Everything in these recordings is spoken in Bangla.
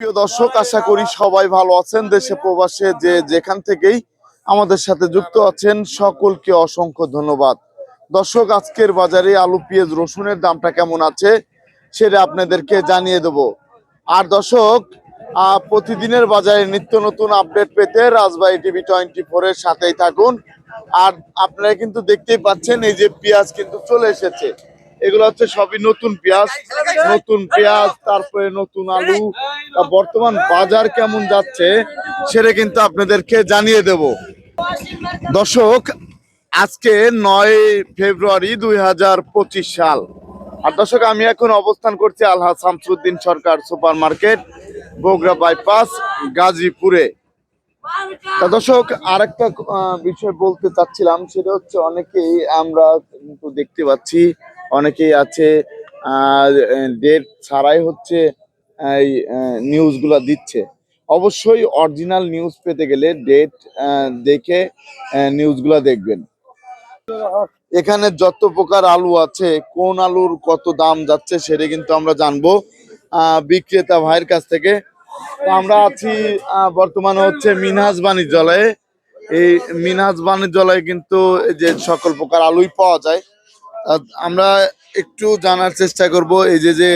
প্রিয় দর্শক, আশা করি সবাই ভালো আছেন। দেশে প্রবাসে যে যেখান থেকেই আমাদের সাথে যুক্ত আছেন, সকলকে অসংখ্য ধন্যবাদ। দর্শক, আজকের বাজারে আলু, পেঁয়াজ, রসুনের দামটা কেমন আছে সেটা আপনাদেরকে জানিয়ে দেব। আর দর্শক প্রতিদিনের বাজারে নিত্য নতুন আপডেট পেতে রাজবাড়ি টিভি টোয়েন্টি ফোরের সাথেই থাকুন। আর আপনারা কিন্তু দেখতেই পাচ্ছেন, এই যে পেঁয়াজ কিন্তু চলে এসেছে। এগুলো হচ্ছে সবই নতুন পেঁয়াজ নতুন পেঁয়াজ, তারপরে নতুন আলু। বর্তমান বাজার কেমন যাচ্ছে সেটা কিন্তু আপনাদেরকে জানিয়ে দেব। দর্শক, আজকে নয় ফেব্রুয়ারি দুই হাজার পঁচিশ সাল। আর দর্শক, আমি এখন অবস্থান করছি Alhaj Shamsuddin Sarkar super market Bogura bypass, গাজীপুরে। তা দর্শক, আরেকটা বিষয় বলতে চাচ্ছিলাম, সেটা হচ্ছে অনেকেই আমরা কিন্তু দেখতে পাচ্ছি অনেকেই আছে ডেট ছাড়াই হচ্ছে, এই নিউজগুলো দিচ্ছে। অবশ্যই অরিজিনাল নিউজ পেতে গেলে ডেট দেখে নিউজগুলো দেখবেন। এখানে যত প্রকার আলু আছে, কোন আলুর কত দাম যাচ্ছে সেটা কিন্তু আমরা জানব বিক্রেতা ভাইয়ের কাছ থেকে। আমরা আছি বর্তমানে হচ্ছে মিনহাজ বাণিজ্যালয়ে। এই মিনহাজ বাণিজ্যালয়ে কিন্তু যে সকল প্রকার আলুই পাওয়া যায় আমরা একটু জানার চেষ্টা করব এই যে যে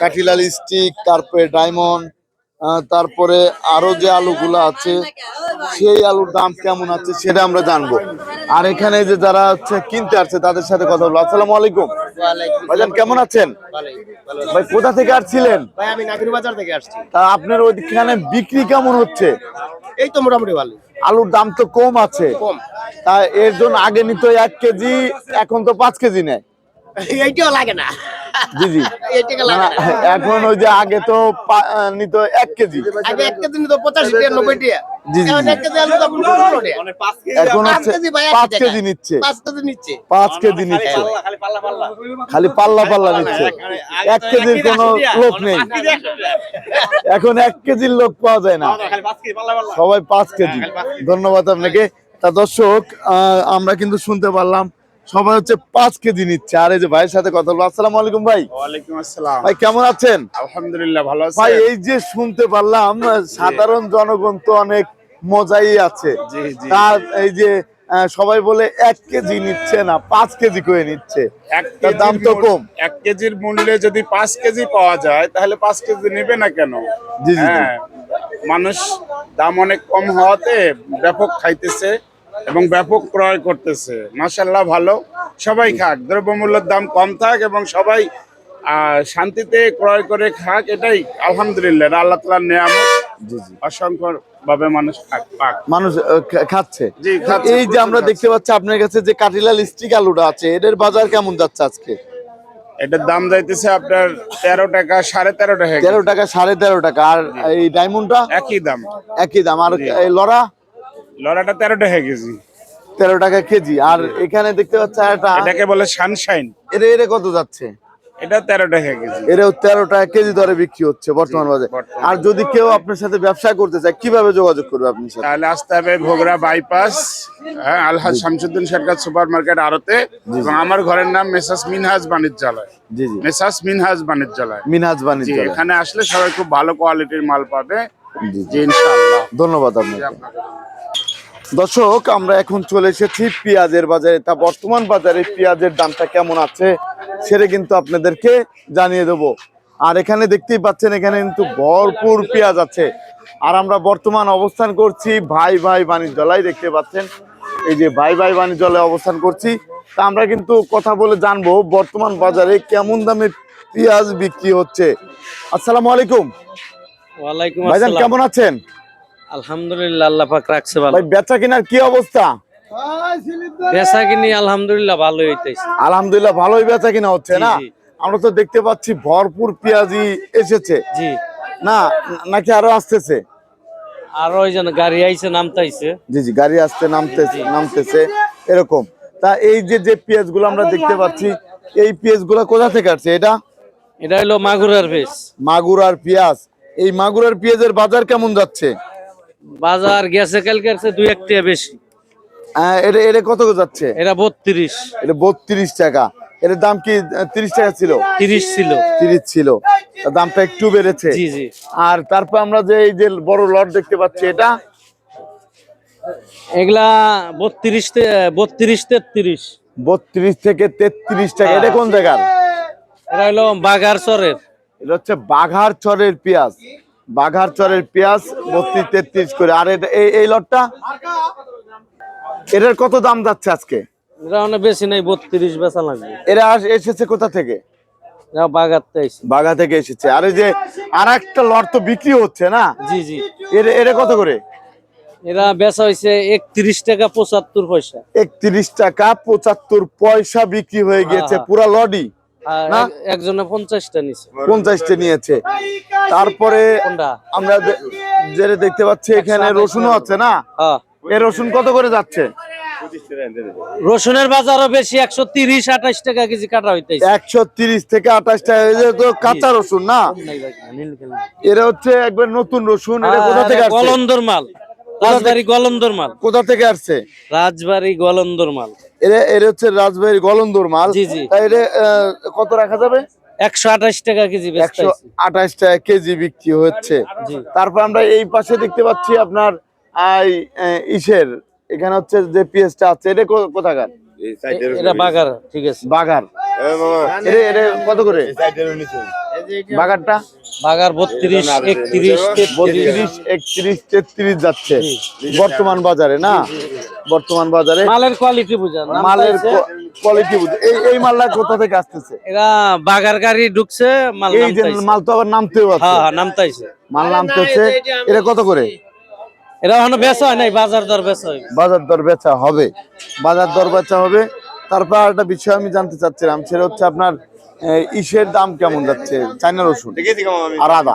কাঠিলাল স্টিক তারপরে ডায়মন্ড আহ, তারপরে আরও যে আলুগুলো আছে সেই আলুর দাম কেমন আছে সেটা আমরা জানব। আর এখানে যে যারা হচ্ছে কিনতে আসছে তাদের সাথে কথা বলব। আসসালামু আলাইকুম। ভাইজান কেমন আছেন? ভাই কোথা থেকে আসছিলেন? ভাই আমি নাগরি বাজার থেকে আসছি। তা আপনার ওইখানে বিক্রি কেমন হচ্ছে? এই তো মোটামুটি ভালো। আলুর দাম তো কম আছে। কম। তা এর জন্য আগে নিত এক কেজি এখন তো পাঁচ কেজি নেয়। এইটাও লাগে না। জি জি। এইটাকে লাগে না, না এখন ওই যে আগে তো নিত এক কেজি। আগে এক কেজি নিত পঁচাশি টাকা নব্বই টাকা। খালি পাল্লা পাল্লা নিচ্ছে। এক কেজির কোনো লোক নেই। এখন এক কেজির লোক পাওয়া যায় না। সবাই পাঁচ কেজি। ধন্যবাদ আপনাকে। তা দর্শক আমরা কিন্তু শুনতে পারলাম সবাই হচ্ছে পাঁচ কেজি নিচ্ছে। আর এই যে ভাইয়ের সাথে কথা বলব। আসসালামু আলাইকুম ভাই। ওয়ালাইকুম আসসালাম। ভাই কেমন আছেন? আলহামদুলিল্লাহ ভালো ভাই এই যে শুনতে পারলাম সাধারণ জনগণ তো অনেক মজাই আছে। জি জি। তার এই যে সবাই বলে এক কেজি নিচ্ছে না পাঁচ কেজি করে নিচ্ছে। দাম তো কম। এক কেজির মূল্যে যদি পাঁচ কেজি পাওয়া যায় তাহলে পাঁচ কেজি নেবে না কেন? জি, জি, জি। হ্যাঁ মানুষ দাম অনেক কম হওয়াতে ব্যাপক খাইতেছে এবং ব্যাপক ক্রয় করতেছে। মাসাল্লাহ ভালো। সবাই খাক দ্রব্যমূল্যের দাম কম থাক এবং সবাই আহ, শান্তিতে ক্রয় করে খাক এটাই আলহামদুলিল্লাহ আল্লাহ তালার নিয়ামত। জি জি। অসংখ্য ভাবে মানুষ মানুষ খাচ্ছে। এই যে আমরা দেখতে পাচ্ছি আপনার কাছে যে কাটিলাল স্টিক আলুটা আছে এদের বাজার কেমন যাচ্ছে আজকে? এটার দাম যাইতেছে আপনার তেরো টাকা সাড়ে তেরো টাকা তেরো টাকা সাড়ে তেরো টাকা। আর এই ডায়মন্ডটা? একই দাম। একই দাম। আর। এই লড়া? লড়াটা তেরো টাকা কেজি তেরো টাকা কেজি। আর এখানে দেখতে পাচ্ছি এটাকে বলে সানশাইন। এরে এরে কত যাচ্ছে? এটা তেরো টাকা কেজি। এরেও তেরো টাকা কেজি দরে বিক্রি হচ্ছে বর্তমান বাজারে। আর যদি কেউ আপনার সাথে ব্যবসা করতে চায় কীভাবে যোগাযোগ করবে আপনার সাথে? তাহলে আসতে হবে ভোগরা বাইপাস হ্যাঁ আলহাজ শামসুদ্দিন সরকার সুপার মার্কেট এবং আমার ঘরের নাম মেসাস মিনহাজ বাণিজ্যালয়। জি জি। মেসাস মিনহাজ বাণিজ্যালয়। মিনহাজ এখানে আসলে সবাই খুব ভালো কোয়ালিটির মাল পাবে। জি, জি। ইনশাআল্লাহ। ধন্যবাদ আপনাকে। দর্শক আমরা এখন চলে এসেছি পেঁয়াজের বাজারে। তা বর্তমান বাজারে পেঁয়াজের দামটা কেমন আছে? সেটা কিন্তু আপনাদেরকে জানিয়ে দেব। আর এখানে দেখতেই পাচ্ছেন এখানে কিন্তু ভরপুর পেঁয়াজ আছে। আর আমরা বর্তমান অবস্থান করছি ভাই ভাই বাণিজ্যালয় দেখতে পাচ্ছেন। এই যে ভাই ভাই বাণিজ্যালয়ে অবস্থান করছি। তা আমরা কিন্তু কথা বলে জানব বর্তমান বাজারে কেমন দামে পেঁয়াজ বিক্রি হচ্ছে। আসসালামু আলাইকুম। ভাইজান কেমন আছেন? আলহামদুলিল্লাহ আল্লাহ পাক রাখছে ভালো। ভাই বেচা কেনার কি অবস্থা? বেচা কিনি আলহামদুলিল্লাহ ভালো হইতেছে। আলহামদুলিল্লাহ ভালোই বেচা কিনা হচ্ছে না? আমরা তো দেখতে পাচ্ছি ভরপুর পেঁয়াজি এসেছে। জি। না নাকি আরও আসতেছে? আর ওই যেন গাড়ি আইছে নামতাইছে। জি জি গাড়ি আসতে নামতেছে নামতেছে এরকম। তা এই যে যে পেঁয়াজগুলো আমরা দেখতে পাচ্ছি এই পেঁয়াজগুলো কোথা থেকে আসছে? এটা? এটা হলো মাগুরার বেশ মাগুরার পেঁয়াজ। এই মাগুরার পেঁয়াজের বাজার কেমন যাচ্ছে? বাজার গেছে কালকে আছে দুই একটা বেশি। এটা এটা কত করে যাচ্ছে? এটা বত্রিশ। এটা বত্রিশ টাকা। এর দাম কি তিরিশ টাকা ছিল? তিরিশ ছিল। তিরিশ ছিল। দামটা একটু বেড়েছে। জি জি। আর তারপর আমরা যে এই যে বড় লট দেখতে পাচ্ছি এটা? এগুলা বত্রিশ বত্রিশ তেত্রিশ। বত্রিশ থেকে তেত্রিশ টাকা। এটা কোন জায়গার? এটা হলো বাগার চরের। এটা হচ্ছে বাঘার চরের পেঁয়াজ। বাঘার চরের পেঁয়াজ বত্রিশ তেত্রিশ করে। আর এটা এই এই লটটা? এটার কত দাম যাচ্ছে আজকে? এটা অনেক বেশি নাই বত্রিশ বেচা লাগবে। এরা এসেছে কোথা থেকে? বাঘা থেকে এসেছে। আর যে আর একটা লট তো বিক্রি হচ্ছে না? জি জি। এর এটা কত করে? এরা বেচা হয়েছে একত্রিশ টাকা পঁচাত্তর পয়সা। একত্রিশ টাকা পঁচাত্তর পয়সা বিক্রি হয়ে গিয়েছে হ্যাঁ। পুরা লডি একজনে পঞ্চাশটা পঞ্চাশটা নিয়েছে। তারপরে আমরা যেটা দেখতে পাচ্ছি এখানে রসুনও আছে না? হ্যাঁ। এই রসুন কত করে যাচ্ছে? রসুনের বাজারও বেশি একশো তিরিশ আঠাশ টাকা কেজি কাটা হইতেছে। একশো তিরিশ থেকে আঠাশ টাকা তো কাঁচা রসুন না? এরা হচ্ছে একবার নতুন রসুন এটা কোথা থেকে গলন্দর মাল। রাজবাড়ি গলন্দর মাল। কোথা থেকে আসছে? রাজবাড়ি গলন্দর মাল। এরা এরা হচ্ছে গলন্দর মাল। জি, জি। এটা কত রাখা যাবে? একশো আঠাশ টাকা কেজি একশো আঠাশ টাকা কেজি বিক্রি হচ্ছে। তারপর আমরা এই পাশে দেখতে পাচ্ছি আপনার আই আহ, ইসের। এখানে হচ্ছে যে পেঁয়াজটা আছে এটা কো- কোথাকার? এটা বাগার ঠিক আছে। বাগার। এটা কত করে? বাগারটা? বাগার বত্রিশ একত্রিশ বত্রিশ একত্রিশ তেত্রিশ যাচ্ছে। বর্তমান বাজারে না? বর্তমান বাজারে। মালের কোয়ালিটি বুঝান মালের কোয়ালিটি এই এই মালটা কোথা থেকে আসতেছে? এরা বাগার গাড়ি ঢুকছে মাল এই যে মাল তো আবার নামতেও আছে। হ্যাঁ হ্যাঁ নামতাইছে মাল নামতেছে। এটা কত করে? এরা এখনও বেচা হয় নাই বাজার দর বেচা হয়। বাজার দর বেচা হবে। বাজার দর বেচা হবে। তারপর একটা বিষয় আমি জানতে চাচ্ছিলাম সেটা হচ্ছে আপনার ইসের দাম কেমন যাচ্ছে? চাইনা রসুন আর আদা?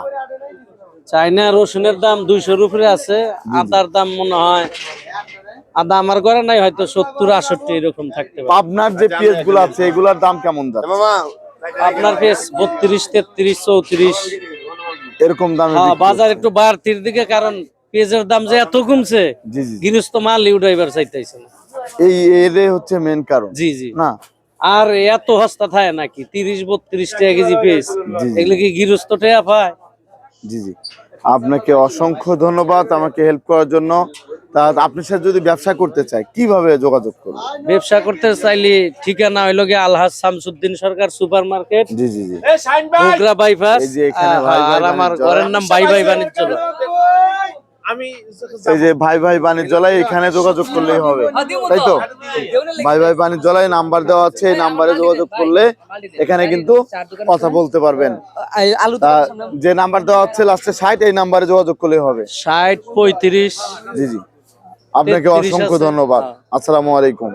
চাইনা রসুনের দাম দুইশোর উপরে আছে। আদার দাম মনে হয় আদা আমার ঘরে নাই হয়তো সত্তর আষট্টি এরকম থাকতে পারে। পাবনার যে পেঁয়াজগুলো আছে এগুলার দাম কেমন যাচ্ছে? আপনার পেস বত্রিশ তেত্রিশ চৌত্রিশ। এরকম দামে হ্যাঁ বাজার একটু বাড়তির দিকে কারণ পেঁয়াজের দাম যে এত কমছে জি জি জি। গৃহস্থ মাল উঠাইবার চাইতেছে না। এই এরে হচ্ছে মেন কারণ। জি জি। না? আর এত হস্তা থাকে নাকি? তিরিশ বত্রিশ টাকা কেজি পেস জি, জি। এগুলো কি গৃহস্থ টেয়া পায়? জি জি। আপনাকে অসংখ্য ধন্যবাদ আমাকে হেল্প করার জন্য। তা আপনার সাথে যদি ব্যবসা করতে চাই কীভাবে যোগাযোগ করব? ব্যবসা করতে চাইলে ঠিকানা হইল গিয়ে আলহাজ শামসুদ্দিন সরকার সুপার মার্কেট জি জি। জি বাইপাস এই যে এখানে ভাই ভাই আর আমার ঘরের নাম ভাই ভাই বাণিজ্যালয় এই যে ভাই ভাই বাণিজ্যালয় এখানে যোগাযোগ করলেই হবে। তাই তো? ভাই ভাই বাণিজ্যালয় নাম্বার দেওয়া আছে এই নাম্বারে যোগাযোগ করলে এখানে কিন্তু কথা বলতে পারবেন। যে নাম্বার দেওয়া হচ্ছে লাস্টে ষাট এই নাম্বারে যোগাযোগ করলেই হবে। ষাট পঁয়ত্রিশ। জি জি। আপনাকে অসংখ্য ধন্যবাদ। হ্যাঁ। আসসালামু আলাইকুম।